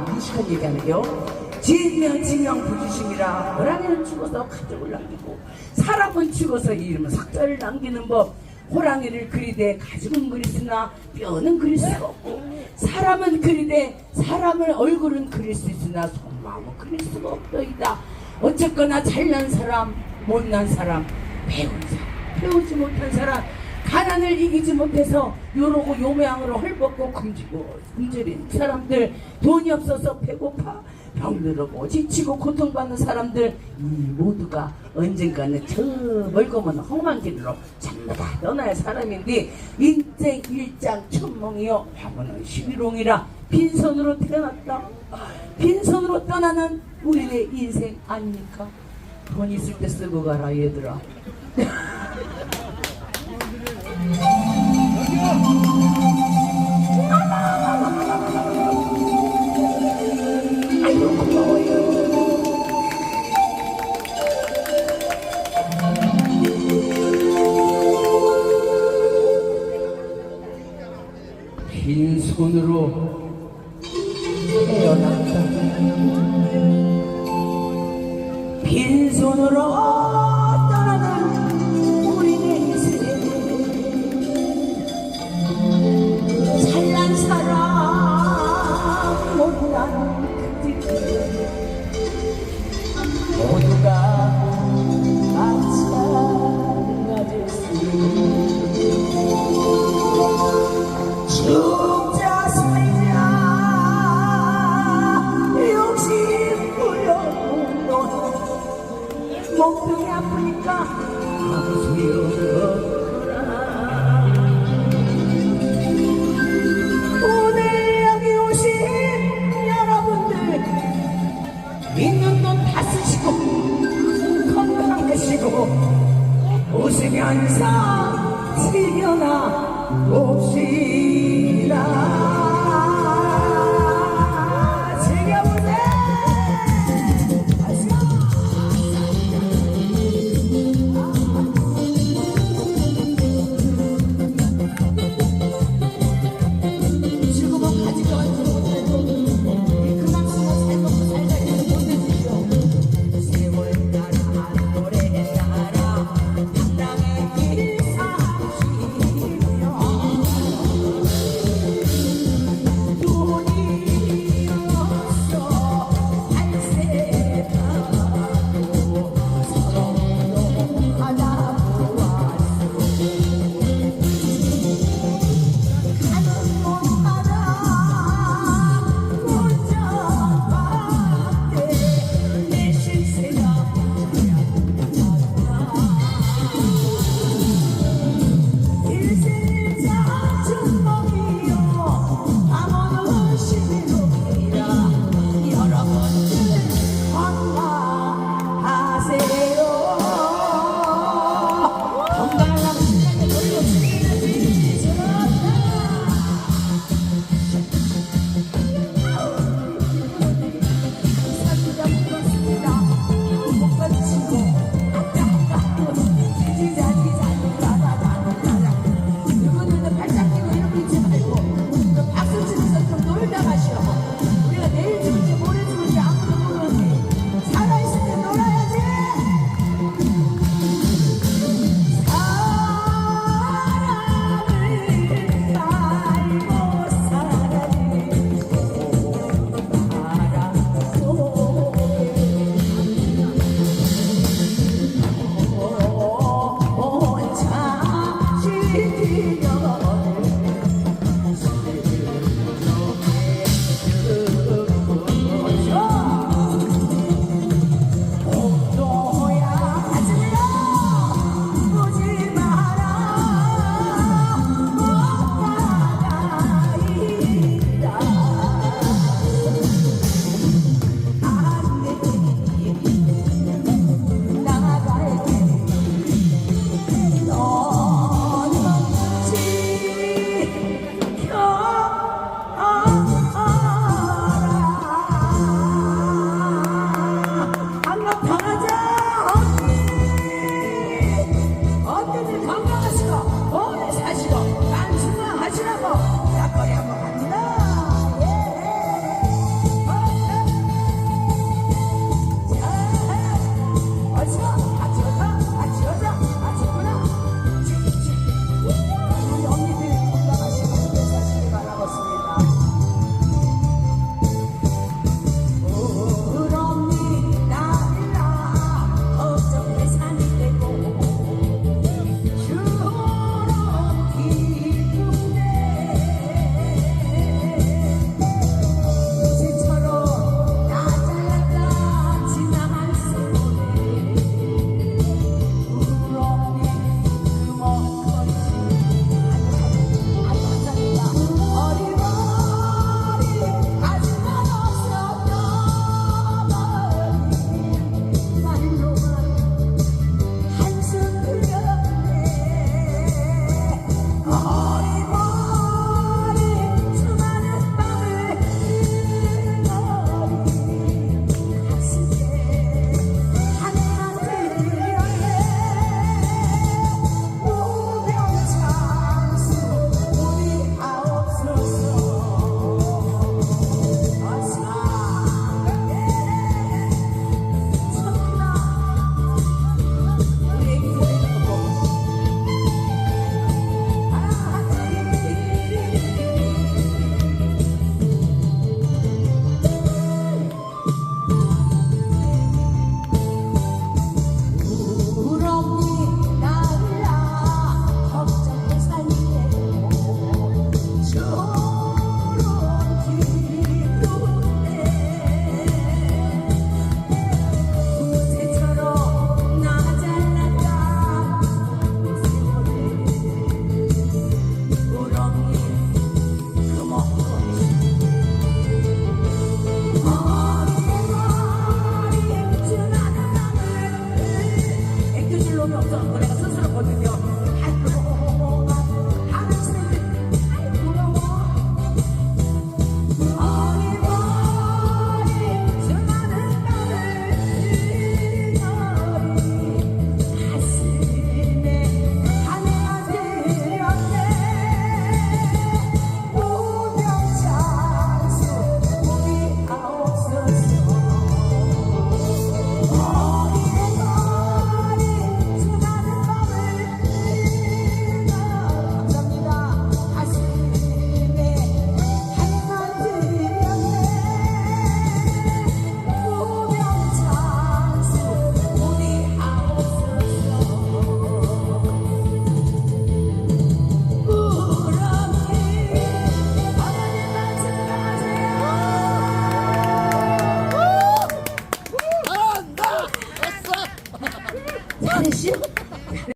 한 얘기하는요. 지면 지명 부주심이라 호랑이는 죽어서 가족을 남기고 사람은 죽어서 이름을 삭자를 남기는 법 호랑이를 그리되 가죽은 그리으나 뼈는 그릴 수가 없고 사람은 그리되 사람을 얼굴은 그릴 수 있으나 속마음은 그릴 수가 없더이다 어쨌거나 잘난 사람 못난 사람 배운 사람 배우지 못한 사람 가난을 이기지 못해서 요러고 요 모양으로 헐벗고 금지고 금절인 사람들 돈이 없어서 배고파 병들고 지치고 고통받는 사람들 이 모두가 언젠가는 저 멀고먼 험한 길로 전부 다 떠날 사람인데 인생 일장 천몽이요 화보는 십일홍이라 빈손으로 태어났다. 빈손으로 떠나는 우리의 인생 아닙니까? 돈 있을 때 쓰고 가라 얘들아 태어났다 빈손으로